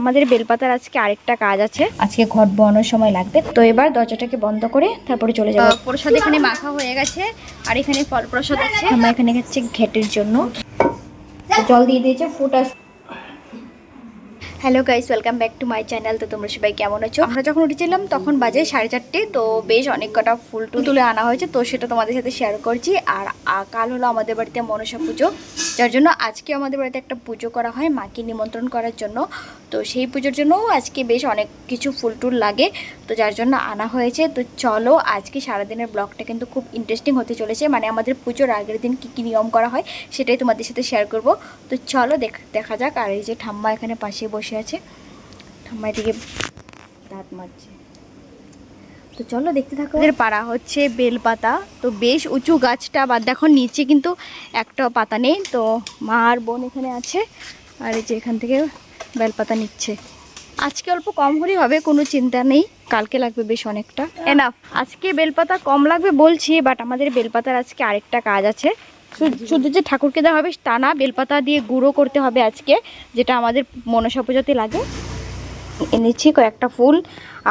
আমাদের বেলপাতার আজকে আরেকটা কাজ আছে। আজকে ঘট বানোর সময় লাগবে। তো এবার দরজাটাকে বন্ধ করে তারপরে চলে যাব। প্রসাদ এখানে মাখা হয়ে গেছে আর এখানে ফল প্রসাদ আছে। আমার এখানে হচ্ছে ঘেটের জন্য। জল দিয়ে দিয়েছে ফুটা hello guys welcome back to my channel তো তোমরা সবাই কেমন আছো? আমরা যখন উঠেছিলাম, তখন বাজে সাড়ে চারটে। তো বেশ অনেক কটা ফুল টুল তুলে আনা হয়েছে। তো সেটা তোমাদের সাথে শেয়ার করছি। আর কাল হলো আমাদের বাড়িতে মনসা পুজো। যার জন্য আজকে আমাদের বাড়িতে একটা পুজো করা হয় মাকে নিমন্ত্রণ করার জন্য। তো সেই পুজোর জন্য আজকে বেশ অনেক কিছু ফুল টুল লাগে। তো যার জন্য আনা হয়েছে। তো চলো, আজকে সারাদিনের ব্লগটা কিন্তু খুব ইন্টারেস্টিং হতে চলেছে। মানে আমাদের পুজোর আগের দিন কী কী নিয়ম করা হয়, সেটাই তোমাদের সাথে শেয়ার করব। তো চলো দেখা যাক। আর এই যে ঠাম্মা এখানে পাশে বসে আছে। ঠাম্মা এদিকে দাঁত মারছে তো চলো দেখতে থাকো। এদের পাড়া হচ্ছে বেলপাতা। তো বেশ উঁচু গাছটা বা দেখো নিচে কিন্তু একটা পাতা নেই। তো মা আর বোন এখানে আছে আর এই যে এখান থেকে বেলপাতা নিচ্ছে। আজকে অল্প কম হলেই হবে কোনো চিন্তা নেই। কালকে লাগবে বেশ অনেকটা। এনাফ আজকে বেলপাতা কম লাগবে বলছি বাট আমাদের বেলপাতার আজকে আরেকটা কাজ আছে। শুধু যে ঠাকুরকে দেওয়া হবে তা না, বেলপাতা দিয়ে গুঁড়ো করতে হবে আজকে, যেটা আমাদের মনসা পুজোতে লাগে। এনেছি কয়েকটা ফুল,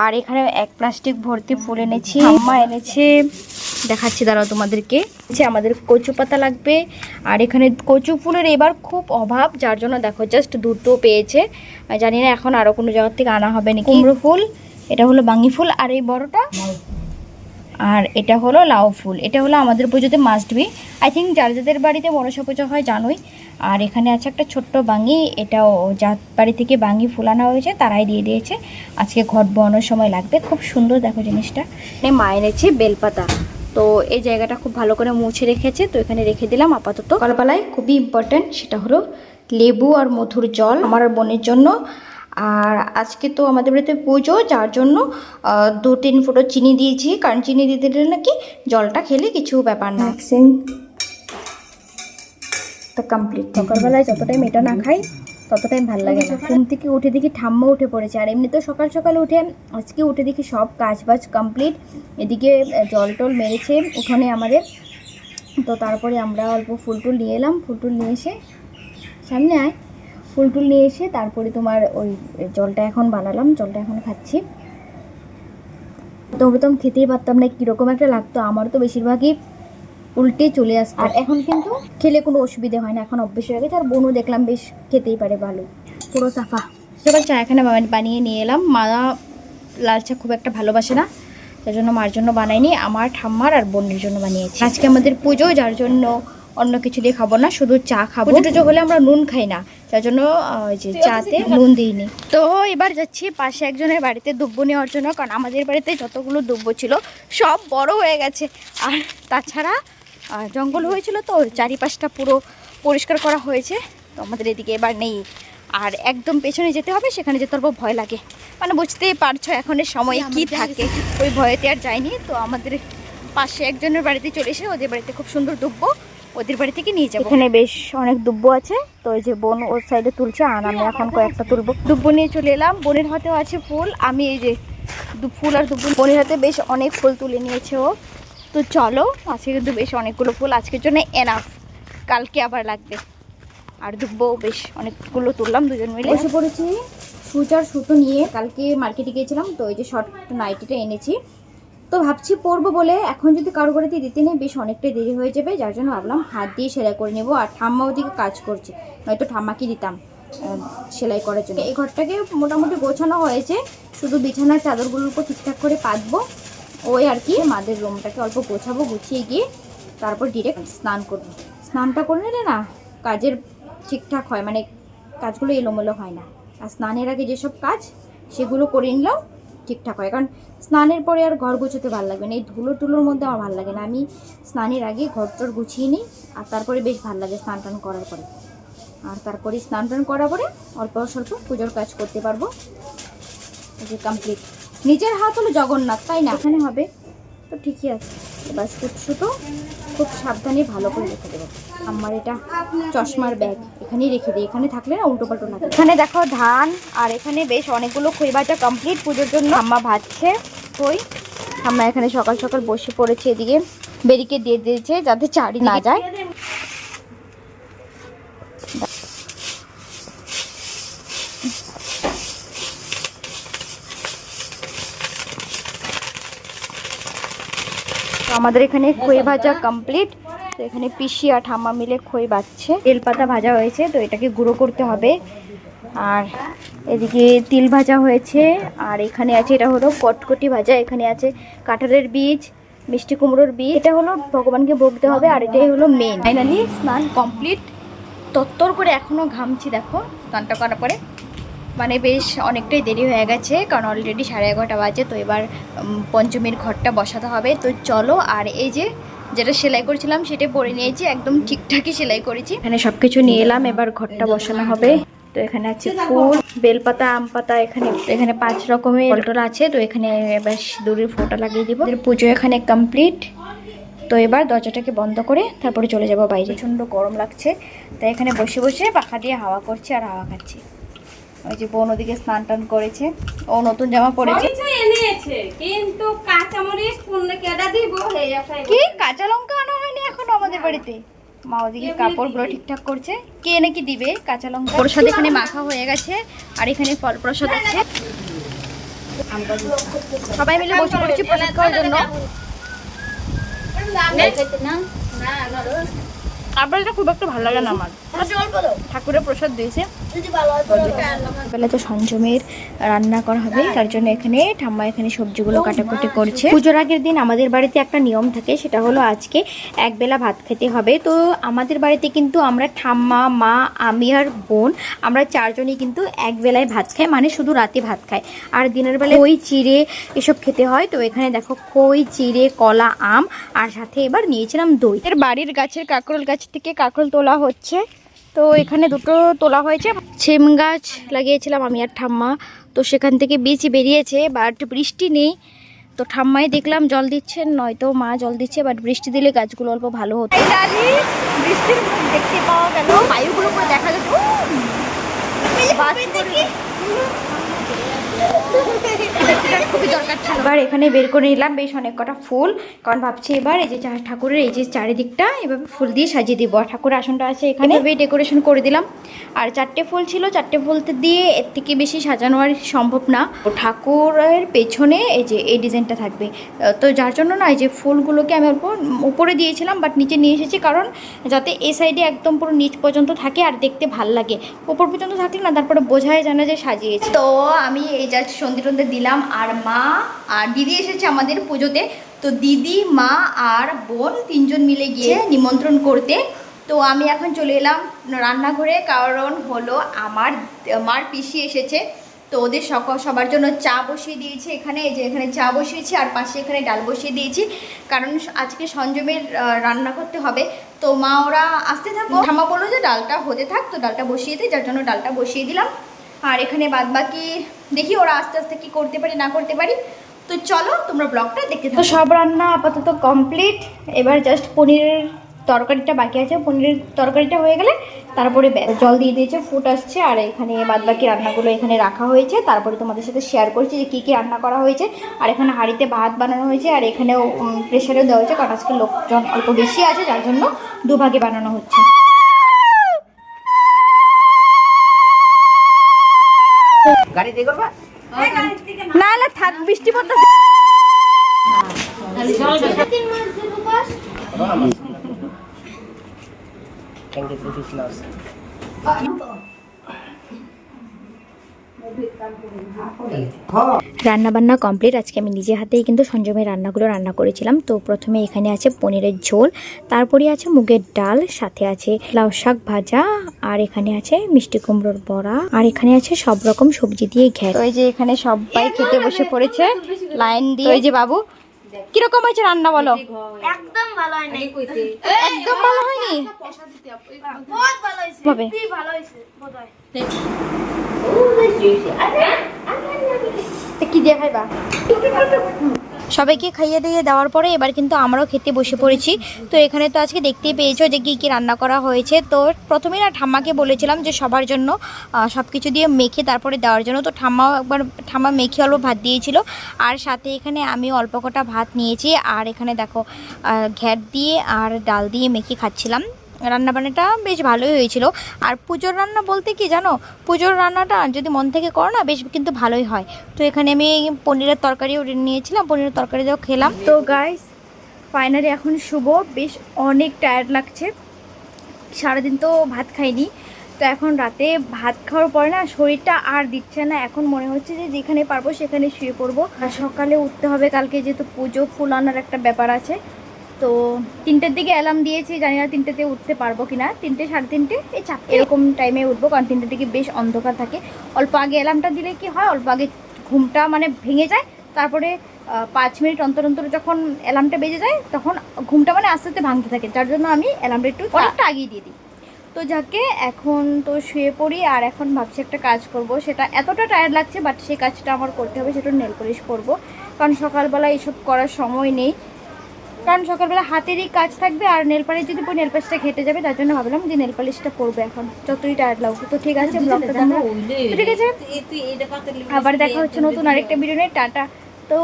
আর এখানে এক প্লাস্টিক ভর্তি ফুল এনেছি। আম্মা এনেছে, দেখাচ্ছি দাঁড়াও তোমাদেরকে। যে আমাদের কচু পাতা লাগবে, আর এখানে কচু ফুলের এবার খুব অভাব, যার জন্য দেখো জাস্ট দুটো পেয়েছে। জানি না এখন আরও কোনো জায়গার থেকে আনা হবে নাকি। কুমড়ো ফুল, এটা হলো বাঙি ফুল, আর এই বড়টা আর এটা হলো লাউ ফুল। এটা হলো আমাদের পুজোতে মাস্ট বি আই থিঙ্ক যার যাদের বাড়িতে মনসা পুজো হয় জানোই। আর এখানে আছে একটা ছোট্ট বাঙি। এটাও যার বাড়ি থেকে বাঙি ফুল আনা হয়েছে, তারাই দিয়ে দিয়েছে। আজকে ঘট বসানোর সময় লাগবে। খুব সুন্দর দেখো জিনিসটা। এখানে মা এনেছে বেলপাতা। তো এই জায়গাটা খুব ভালো করে মুছে রেখেছে। তো এখানে রেখে দিলাম আপাতত। সকালবেলায় খুবই ইম্পর্ট্যান্ট সেটা হলো লেবু আর মধুর জল। আমার বোনের জন্য। আর আজকে তো আমাদের বাড়িতে পুজো, যার জন্য দু তিন ফুটো চিনি দিয়েছি। কারণ চিনি দিয়ে দিলে নাকি জলটা খেলে কিছু ব্যাপার না। কমপ্লিট সকালবেলায় যত টাইম এটা না খাই তত টাইম ভালো লাগে না। ঘুম থেকে উঠে দেখি ঠাম্মা উঠে পড়েছে। আর এমনি তো সকাল সকাল উঠে, আজকে উঠে দেখি সব কাজ বাজ কমপ্লিট এদিকে জল টল মেরেছে উঠোনে আমাদের। তো তারপরে আমরা অল্প ফুল টুল নিয়ে এলাম। ফুল টুল নিয়ে এসে সামনে আয়। ফুল টুল নিয়ে এসে তারপরে তোমার ওই জলটা এখন বানালাম, জলটা এখন খাচ্ছি। তবে তো খেতেই পারতাম না, কীরকম একটা লাগতো। আমার তো বেশিরভাগই উল্টে চলে আসতো। আর এখন কিন্তু খেলে কোনো অসুবিধে হয় না, এখন অভ্যেস হয়ে গেছে। আর বোনও দেখলাম বেশ খেতেই পারে ভালো, পুরো সাফা। এবার চা এখানে বানিয়ে নিয়ে এলাম। মা লাল চা খুব একটা ভালোবাসে না তার জন্য মার জন্য বানাইনি। আমার ঠাম্মার আর বোনের জন্য বানিয়েছি। আজকে আমাদের পুজো, যার জন্য অন্য কিছু দিয়ে খাব না শুধু চা খাব। টুজো হলে আমরা নুন খাই না যার জন্য ওই যে চাতে নুন দিইনি। তো এবার যাচ্ছি পাশে একজনের বাড়িতে দুব্ব নেওয়ার জন্য কারণ আমাদের বাড়িতে যতগুলো দুব্ব ছিল সব বড় হয়ে গেছে। আর তাছাড়া জঙ্গল হয়েছিল তো চারিপাশটা পুরো পরিষ্কার করা হয়েছে। তো আমাদের এদিকে এবার নেই। আর একদম পেছনে যেতে হবে সেখানে যেতে পারব ভয় লাগে। মানে বুঝতেই পারছ এখনের সময় কি থাকে। ওই ভয়েতে আর যায়নি তো আমাদের পাশে একজনের বাড়িতে চলে এসে ওদের বাড়িতে খুব সুন্দর দুব্ব। ওদের বাড়ি থেকে নিয়ে যাব। এখানে বেশ অনেক দুব্ব আছে। তো এই যে বোন ওর সাইডে তুলছে আর আমি এখন কয়েকটা তুলবো। দুব্ব নিয়ে চলে এলাম। বোনের হাতেও আছে ফুল। আমি এই যে ফুল আর দুব্ব বোনের হাতে বেশ অনেক ফুল তুলে নিয়েছে ও। তো চলো আজকে কিন্তু বেশ অনেকগুলো ফুল। আজকের জন্য এনাফ কালকে আবার লাগবে। আর দুব্বো বেশ অনেকগুলো তুললাম দুজন মিলে। এসে পড়েছি। সুচ আর সুতো নিয়ে কালকে মার্কেটে গিয়েছিলাম। তো এই যে শর্ট নাইটিটা এনেছি। তো ভাবছি পরবো বলে এখন যদি কারও বাড়িতে দিতে নেই, বেশ অনেকটাই দেরি হয়ে যাবে, যার জন্য ভাবলাম হাত দিয়ে সেলাই করে নেব। আর ঠাম্মা ওদিকে কাজ করছে, নয়তো ঠাম্মাকে দিতাম সেলাই করার জন্য। এই ঘরটাকে মোটামুটি গোছানো হয়েছে, শুধু বিছানার চাদরগুলোর উপর ঠিকঠাক করে পাতবো। ওই আর কি, মাদের রুমটাকে অল্প গোছাবো, গুছিয়ে গিয়ে তারপর ডিরেক্ট স্নান করব। স্নানটা করে নিলে না, কাজের ঠিকঠাক হয় মানে কাজগুলো এলোমেলো হয় না। আর স্নানের আগে যেসব কাজ, সেগুলো করে নিলেও ঠিকঠাক হয়। কারণ স্নানের পরে আর ঘর গুছোতে ভালো লাগবে না। এই ধুলো টুলোর মধ্যে আমার ভালো লাগে না। আমি স্নানের আগে ঘর টর গুছিয়ে নিই আর তারপরে বেশ ভালো লাগে স্নান টান করার পরে। আর তারপরে স্নান টান করার পরে অল্প স্বল্প পুজোর কাজ করতে পারব। কমপ্লিট নিজের হাত হলো জগন্নাথ, তাই না? এখানে হবে তো ঠিকই আছে। এবার সুতো খুব সাবধানে ভালো করে রেখে দেবো। আমার এটা চশমার ব্যাগ, এখানেই রেখে দিই। এখানে থাকলে না উল্টো পাল্টো না এখানে দেখো ধান, আর এখানে বেশ অনেকগুলো খই বাচ্চা কমপ্লিট পুজোর জন্য। আম্মা ভাজছে খই। আম্মা এখানে সকাল সকাল বসে পড়েছে এদিকে। বেরিকে দিয়ে দিয়েছে যাতে চারি না যায়। আমাদের এখানে খই ভাজা কমপ্লিট তো এখানে পিসি আর ঠাম্মা মিলে খই বাচ্ছে। তেলপাতা ভাজা হয়েছে, তো এটাকে গুঁড়ো করতে হবে। আর এদিকে তিল ভাজা হয়েছে, আর এখানে আছে, এটা হলো কটকটি ভাজা। এখানে আছে কাঁঠালের বীজ, মিষ্টি কুমড়োর বীজ। এটা হলো ভগবানকে ভোগ হবে, আর এটাই হলো মেন ফাইনালি স্নান কমপ্লিট তত্তর করে এখনও ঘামছি, দেখো। স্নানটা করার পরে মানে বেশ অনেকটাই দেরি হয়ে গেছে কারণ অলরেডি সাড়ে এগারোটা বাজে তো এবার পঞ্চমীর ঘরটা বসাতে হবে। তো চলো আর এই যে যেটা সেলাই করেছিলাম সেটা পরে নিয়েছি একদম ঠিকঠাকই সেলাই করেছি। এখানে সব কিছু নিয়ে এলাম এবার ঘরটা বসানো হবে। তো এখানে আছে ফুল বেলপাতা আম পাতা এখানে এখানে পাঁচ রকমের ফলটল আছে তো এখানে এবার সিঁদুরের ফোঁটা লাগিয়ে দিব। পুজো এখানে কমপ্লিট তো এবার দরজাটাকে বন্ধ করে তারপরে চলে যাব বাইরে। প্রচণ্ড গরম লাগছে তাই এখানে বসে বসে পাখা দিয়ে হাওয়া করছে আর হাওয়া খাচ্ছি। ওই যে বোন ওদিকে স্নান টান করেছে। ও নতুন জামা পরেছে। কিন্তু কাঁচামরিচ কেডা দিব? কি? কাঁচা লঙ্কা আনা হয়নি এখনও আমাদের বাড়িতে? মা ওদিকে কাপড়গুলো ঠিকঠাক করছে। কে নাকি দিবে? কাঁচা লঙ্কা। প্রসাদ এখানে মাখা হয়ে গেছে আর এখানে ফল প্রসাদ আছে। সবাই মিলে বসে পড়েছি প্রসাদ খাওয়ার জন্য। আপনারটা খুব একটা ভালো লাগে না আমার। ঠাকুরের প্রসাদ দিয়েছে। বেলা তো সঞ্জমের রান্না করা হবে, তার জন্য এখানে ঠাম্মা এখানে সবজিগুলো কাটাকুটি করছে। পুজোর আগের দিন আমাদের বাড়িতে একটা নিয়ম থাকে, সেটা হলো আজকে এক বেলা ভাত খেতে হবে। তো আমাদের বাড়িতে কিন্তু আমরা ঠাম্মা, মা, আমি আর বোন, আমরা চারজনই কিন্তু এক বেলায় ভাত খাই মানে শুধু রাতে ভাত খাই। আর দিনের বেলায় খই চিড়ে এসব খেতে হয়, তো এখানে দেখো কই চিড়ে, কলা, আম, আর সাথে এবার নিয়েছিলাম দই। এর বাড়ির গাছের কাকরোল গাছ থেকে কাকরোল তোলা হচ্ছে। তো এখানে দুটো তোলা হয়েছে। ছেম গাছ লাগিয়েছিলাম আমি আর ঠাম্মা। তো সেখান থেকে বীজ বেরিয়েছে বাট বৃষ্টি নেই। তো ঠাম্মাই দেখলাম জল দিচ্ছেন, নয়তো মা জল দিচ্ছে বাট বৃষ্টি দিলে গাছগুলো অল্প ভালো হতো। দেখতে পাওয়া গেল। বায়ুগুলো দেখা যাচ্ছে। এবার এখানে বের করে নিলাম বেশ অনেক কটা ফুল কারণ ভাবছি এবার এই যে ঠাকুরের এই যে চারিদিকটা এভাবে ফুল দিয়ে সাজিয়ে দিব। ঠাকুরের আসনটা আছে এখানে। এভাবেই ডেকোরেশন করে দিলাম। আর চারটে ফুল ছিল চারটে ফুলতে দিয়ে এর থেকে বেশি সাজানো আর সম্ভব না। ঠাকুরের পেছনে এই যে এই ডিজাইনটা থাকবে। তো যার জন্য না এই যে ফুলগুলোকে আমি অল্প উপরে দিয়েছিলাম বাট নিচে নিয়ে এসেছি কারণ যাতে এই সাইডে একদম পুরো নিচ পর্যন্ত থাকে আর দেখতে ভালো লাগে। উপর পর্যন্ত থাকলে না তারপরে বোঝাই জানা যে সাজিয়েছে। তো আমি এই জাস্ট সন্ধি টন্ধে দিলাম। আর মা আর দিদি এসেছে আমাদের পুজোতে। তো দিদি, মা আর বোন তিনজন মিলে গিয়ে নিমন্ত্রণ করতে। তো আমি এখন চলে এলাম রান্নাঘরে। কারণ হলো আমার, মার পিসি এসেছে। তো ওদের সক- সবার জন্য চা বসিয়ে দিয়েছি এখানে। যে এখানে চা বসিয়েছি আর পাশে এখানে ডাল বসিয়ে দিয়েছি। কারণ আজকে সঞ্জমের রান্না করতে হবে। তো মা, ওরা আসতে থাকো। ঠামা বলল যে ডালটা হতে থাক। তো ডালটা বসিয়ে দিই যার জন্য ডালটা বসিয়ে দিলাম। আর এখানে বাদ বাকি দেখি ওরা আস্তে আস্তে কি করতে পারি, না করতে পারি। তো চলো, তোমরা ব্লগটা দেখতে তো সব রান্না আপাতত কমপ্লিট এবার জাস্ট পনিরের তরকারিটা বাকি আছে। পনিরের তরকারিটা হয়ে গেলে তারপরে ব্যাস। জল দিয়ে দিয়েছে, ফুট আসছে। আর এখানে বাদ বাকি রান্নাগুলো এখানে রাখা হয়েছে। তারপরে তোমাদের সাথে শেয়ার করছি যে কী কী রান্না করা হয়েছে। আর এখানে হাঁড়িতে ভাত বানানো হয়েছে। আর এখানেও প্রেশারেও দেওয়া হয়েছে। কারণ আজকে লোকজন অল্প বেশি আছে, যার জন্য দুভাগে বানানো হচ্ছে। গাড়ি দিয়ে করবা? না না থাক বৃষ্টি পড়তেছে। থ্যাংক ইউ ফিস লস রান্না বান্না কমপ্লিট। আজকে আমি নিজে হাতেই কিন্তু সঞ্জমের রান্নাগুলো রান্না করেছিলাম। তো প্রথমে এখানে আছে পনিরের ঝোল তারপরে আছে মুগের ডাল সাথে আছে লাউ শাক ভাজা আর এখানে আছে মিষ্টি কুমড়োর বড়া আর এখানে আছে সব রকম সবজি দিয়ে ঘ্যাট। ওই যে এখানে সবাই খেতে বসে পড়েছে লাইন দিয়ে। ওই যে বাবু কীরকম হয়েছে রান্না বলো? একদম ভালো হয়নি একদম ভালো হয়নি? বহুত ভালো হইছে ভাবে। খুবই ভালো হইছে বোধহয় তা কি দিয়ে খাইবা? সবাইকে খাইয়ে দিয়ে দেওয়ার পরে এবার কিন্তু আমরাও খেতে বসে পড়েছি। তো এখানে তো আজকে দেখতেই পেয়েছ যে কী কী রান্না করা হয়েছে। তো প্রথমে না ঠাম্মাকে বলেছিলাম যে সবার জন্য সব কিছু দিয়ে মেখে তারপরে দেওয়ার জন্য। তো ঠাম্মাও একবার, ঠাম্মা মেখে অল্প ভাত দিয়েছিল। আর সাথে এখানে আমি অল্প কটা ভাত নিয়েছি। আর এখানে দেখো ঘ্যাট দিয়ে আর ডাল দিয়ে মেখে খাচ্ছিলাম। রান্নাবান্নাটা বেশ ভালোই হয়েছিল। আর পুজোর রান্না বলতে কি জানো? পুজোর রান্নাটা যদি মন থেকে করো না, বেশ কিন্তু ভালোই হয়। তো এখানে আমি পনিরের তরকারিও নিয়েছিলাম, পনিরের তরকারি দিয়েও খেলাম। তো গাইস ফাইনালি এখন শুভ। বেশ অনেক টায়ার্ড লাগছে। সারাদিন তো ভাত খাইনি। তো এখন রাতে ভাত খাওয়ার পরে না শরীরটা আর দিচ্ছে না। এখন মনে হচ্ছে যে যেখানে পারব সেখানে শুয়ে পড়ব। আর সকালে উঠতে হবে কালকে, যেহেতু পুজো ফুল আনার একটা ব্যাপার আছে। তো তিনটের দিকে অ্যালার্ম দিয়েছি জানি না তিনটেতে উঠতে পারব কি না তিনটে সাড়ে তিনটে এই চার এরকম টাইমে উঠবো কারণ তিনটের দিকে বেশ অন্ধকার থাকে। অল্প আগে অ্যালার্মটা দিলে কি হয় অল্প আগে ঘুমটা মানে ভেঙে যায় তারপরে পাঁচ মিনিট অন্তর অন্তর যখন অ্যালার্মটা বেজে যায় তখন ঘুমটা মানে আস্তে আস্তে ভাঙতে থাকে। যার জন্য আমি অ্যালার্মটা একটু অনেকটা আগিয়ে দিয়ে দিই। তো যাকে এখন তো শুয়ে পড়ি আর এখন ভাবছি একটা কাজ করব। সেটা এতটা টায়ার্ড লাগছে বাট সেই কাজটা আমার করতে হবে সেটা নেল পলিশ করব। কারণ সকালবেলা এইসব করার সময় নেই। কারণ সকালবেলা হাতেরই কাজ থাকবে আর নেল পালিশ যদি পুরো নেলপালিশটা ঘেটে যাবে তার জন্য ভাবলাম যে নেলপালিশটা করব এখন। যতই টায়ার্ড লাগবে তো ঠিক আছে ব্লগটা ঠিক আছে আবার দেখা হচ্ছে নতুন আরেকটা ভিডিও নিয়ে টাটা। তো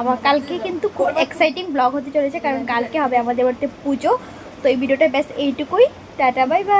আবার কালকে কিন্তু খুব এক্সাইটিং ব্লগ হতে চলেছে কারণ কালকে হবে আমাদের বাড়িতে পুজো। তো এই ভিডিওটা ব্যাস এইটুকুই। Tata bye bye